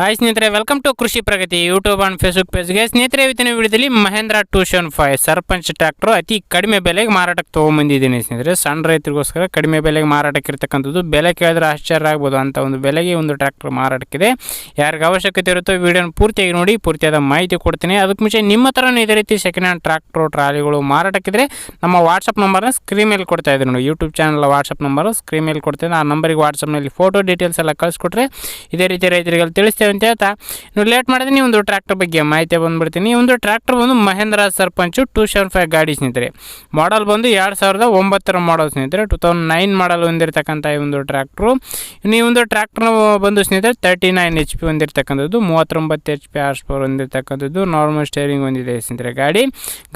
Hi ಸ್ನೇಹಿತರೆ welcome to Krishi Pragati YouTube and Facebook ಪೇಜ್ಗೆ ಸ್ನೇಹಿತರೆ, ಇವತ್ತಿನ ವಿಡಿಯೋದಲ್ಲಿ Mahindra two seven five Sarpanch tractor ಅತಿ ಕಡಿಮೆ ಬೆಲೆಗೆ ಮಾರಾಟಕ್ಕೆ ತೊಗೊಂಬಂದಿದ್ದೀನಿ ಸ್ನೇಹಿತರೆ. ಸಣ್ಣ ರೈತರಿಗೋಸ್ಕರ ಕಡಿಮೆ ಬೆಲೆಗೆ ಮಾರಾಟಕ್ಕೆ ಇರ್ತಕ್ಕಂಥದ್ದು ಬೆಲೆ ಕೇಳಿದ್ರೆ ಆಶ್ಚರ್ಯ ಆಗ್ಬೋದು ಅಂತ ಒಂದು ಬೆಲೆಗೆ ಒಂದು ಟ್ರ್ಯಾಕ್ಟರ್ ಮಾರಾಟಕ್ಕಿದೆ. ಯಾರಿಗೆ ಅವಶ್ಯಕತೆ ಇರುತ್ತೋ ವಿಡಿಯೋನ ಪೂರ್ತಿಯಾಗಿ ನೋಡಿ, ಪೂರ್ತಿಯಾದ ಮಾಹಿತಿ ಕೊಡ್ತೀನಿ. ಅದಕ್ಕೆ ಮುಂಚೆ ನಿಮ್ಮ ಥರನೂ ಇದೇ ರೀತಿ ಸೆಕೆಂಡ್ ಹ್ಯಾಂಡ್ ಟ್ರ್ಯಾಕ್ಟ್ರು ಟ್ರಾಲಿಗಳು ಮಾರಾಟಕ್ಕಿದ್ರೆ ನಮ್ಮ ವಾಟ್ಸಪ್ ನಂಬರ್ನ ಸ್ಕ್ರೀನ್ ಮೇಲೆ ಕೊಡ್ತಾ ಇದ್ದೀನಿ ನೋಡಿ. YouTube channel WhatsApp number screen ಮೇಲೆ ಕೊಡ್ತೀನಿ. ಆ ನಂಬರಿಗೆ ವಾಟ್ಸಪ್ನಲ್ಲಿ ಫೋಟೋ ಡೀಟೇಲ್ಸ್ ಎಲ್ಲ ಕಳಿಸ್ಕೊಟ್ರೆ ಇದೇ ರೀತಿ ರೈತರಿಗೆ ಅಲ್ಲಿ ಅಂತ ಹೇಳ್ತಾ. ನೀವು ಲೇಟ್ ಮಾಡಿದ್ರೆ ನೀವು ಒಂದು ಟ್ರ್ಯಾಕ್ಟರ್ ಬಗ್ಗೆ ಮಾಹಿತಿ ಬಂದುಬಿಡ್ತೀನಿ. ಒಂದು ಟ್ರ್ಯಾಕ್ಟರ್ ಬಂದು Mahindra Sarpanch two seven five ಗಾಡಿ ಸ್ನೇಹಿತರೆ. ಮಾಡಲ್ ಬಂದು ಎರಡು ಸಾವಿರದ ಒಂಬತ್ತರ ಮಾಡಲ್ ಸ್ನೇಹಿತರೆ. ಟೂ ತೌಸಂಡ್ ನೈನ್ ಮಾಡಲ್ ಹೊಂದಿರತಕ್ಕಂಥ ಈ ಒಂದು ಟ್ರ್ಯಾಕ್ಟ್ರು ಈ ಒಂದು ಟ್ರ್ಯಾಕ್ಟರ್ ಬಂದು ಸ್ನೇಹಿತರೆ ತರ್ಟಿ ನೈನ್ ಎಚ್ ಪಿ ಹೊಂದಿರತಕ್ಕಂಥದ್ದು, ಮೂವತ್ತೊಂಬತ್ತು ಎಚ್ ಪಿ ಆರ್ಸ್ ಪವರ್ ಹೊಂದಿರತಕ್ಕಂಥದ್ದು ನಾರ್ಮಲ್ ಸ್ಟೇರಿಂಗ್ ಹೊಂದಿದೆ ಸ್ನೇಹಿತರೆ ಗಾಡಿ.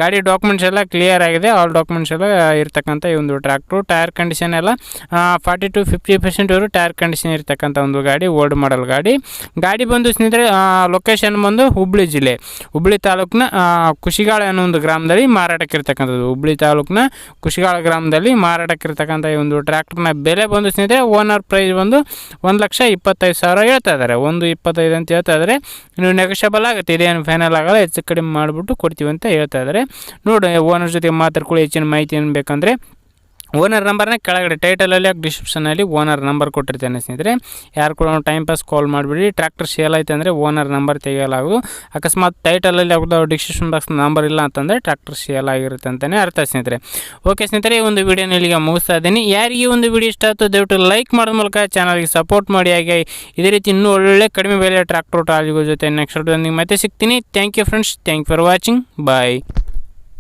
ಗಾಡಿ ಡಾಕ್ಯುಮೆಂಟ್ಸ್ ಎಲ್ಲ ಕ್ಲಿಯರ್ ಆಗಿದೆ. ಆಲ್ ಡಾಕ್ಯುಮೆಂಟ್ಸ್ ಎಲ್ಲ ಇರ್ತಕ್ಕಂಥ ಈ ಒಂದು ಟ್ರ್ಯಾಕ್ಟ್ರು ಟೈರ್ ಕಂಡೀಷನ್ ಎಲ್ಲ ಫಾರ್ಟಿ ಟು ಫಿಫ್ಟಿ ಪರ್ಸೆಂಟ್ ಇವರು ಟೈರ್ ಕಂಡೀಷನ್ ಇರತಕ್ಕಂಥ ಒಂದು ಗಾಡಿ ಓಲ್ಡ್ ಮಾಡಲ್ ಗಾಡಿ. ಗಾಡಿ ಬಂದು ಸ್ನೇಹಿತರೆ ಲೊಕೇಶನ್ ಬಂದು ಹುಬ್ಳಿ ಜಿಲ್ಲೆ. ಹುಬ್ಳಿ ತಾಲೂಕಿನ ಕುಶಿಗಾಳ ಅನ್ನೋ ಒಂದು ಗ್ರಾಮದಲ್ಲಿ ಮಾರಾಟಕ್ಕೆ ಇರ್ತಕ್ಕಂಥದ್ದು. ಹುಬ್ಳಿ ತಾಲೂಕಿನ ಕುಶಿಗಾಳ ಗ್ರಾಮದಲ್ಲಿ ಮಾರಾಟಕ್ಕೆ ಇರ್ತಕ್ಕಂಥ ಈ ಒಂದು ಟ್ರ್ಯಾಕ್ಟರ್ನ ಬೆಲೆ ಬಂದು ಸ್ನೇಹಿತರೆ ಓನರ್ ಪ್ರೈಸ್ ಬಂದು ಒಂದು ಲಕ್ಷ ಇಪ್ಪತ್ತೈದು ಸಾವಿರ ಹೇಳ್ತಾ ಇದ್ದಾರೆ. ಒಂದು ಇಪ್ಪತ್ತೈದು ಅಂತ ಹೇಳ್ತಾ ಇದ್ದಾರೆ. ನೀವು ನೆಗೋಷಿಯಬಲ್ ಆಗುತ್ತೆ. ಇದೇನು ಫೈನಲ್ ಆಗಲ್ಲ. ಹೆಚ್ಚು ಕಡಿಮೆ ಮಾಡಿಬಿಟ್ಟು ಕೊಡ್ತೀವಿ ಅಂತ ಹೇಳ್ತಾ ಇದ್ದಾರೆ. ನೋಡಿ ಓನರ್ ಜೊತೆ ಮಾತಾಡ್ಕೊಳ್ಳಿ. ಹೆಚ್ಚಿನ ಮಾಹಿತಿ ಏನು ಬೇಕಂದರೆ ಓನರ್ ನಂಬರ್ನ ಕೆಳಗಡೆ ಟೈಟಲಲ್ಲಿ ಡಿಸ್ಕ್ರಿಪ್ಷನಲ್ಲಿ ಓನರ್ ನಂಬರ್ ಕೊಟ್ಟಿರ್ತೇನೆ ಸ್ನೇಹಿತರೆ. ಯಾರು ಕೂಡ ಟೈಮ್ ಪಾಸ್ ಕಾಲ್ ಮಾಡಿಬಿಡಿ. ಟ್ರ್ಯಾಕ್ಟರ್ ಸೇಲ್ ಆಯ್ತು ಅಂದರೆ ಓನರ್ ನಂಬರ್ ತೆಗೆಯಲಾಗುವುದು ಅಕಸ್ಮಾತ್ ಟೈಟಲಲ್ಲಿ ಯಾವ್ದು ಡಿಸ್ಕ್ರಿಪ್ಷನ್ ಬಾಕ್ಸ್ ನಂಬರ್ ಇಲ್ಲ ಅಂತಂದರೆ ಟ್ರ್ಯಾಕ್ಟರ್ ಸೇಲ್ ಆಗಿರುತ್ತೆ ಅಂತಲೇ ಅರ್ಥ ಸ್ನೇಹಿತರೆ. ಓಕೆ ಸ್ನೇಹಿತರೆ, ಈ ಒಂದು ವಿಡಿಯೋನ ಇಲ್ಲಿಗೆ ಮುಗಿಸ್ತಾ ಇದ್ದೀನಿ. ಯಾರಿಗೆ ಒಂದು ವಿಡಿಯೋ ಇಷ್ಟ ಆಯ್ತು ದಯವಿಟ್ಟು ಲೈಕ್ ಮಾಡೋದ ಮೂಲಕ ಚಾನಲ್ಗೆ ಸಪೋರ್ಟ್ ಮಾಡಿ. ಹಾಗೆ ಇದೇ ರೀತಿ ಇನ್ನೂ ಒಳ್ಳೊಳ್ಳೆ ಕಡಿಮೆ ಬೆಲೆ ಟ್ರ್ಯಾಕ್ಟರ್ ಟ್ರಾಲಿಗಳ ಜೊತೆ ನೆಕ್ಸ್ಟ್ ಮತ್ತೆ ಸಿಗ್ತೀನಿ. Thank you friends thank for watching bye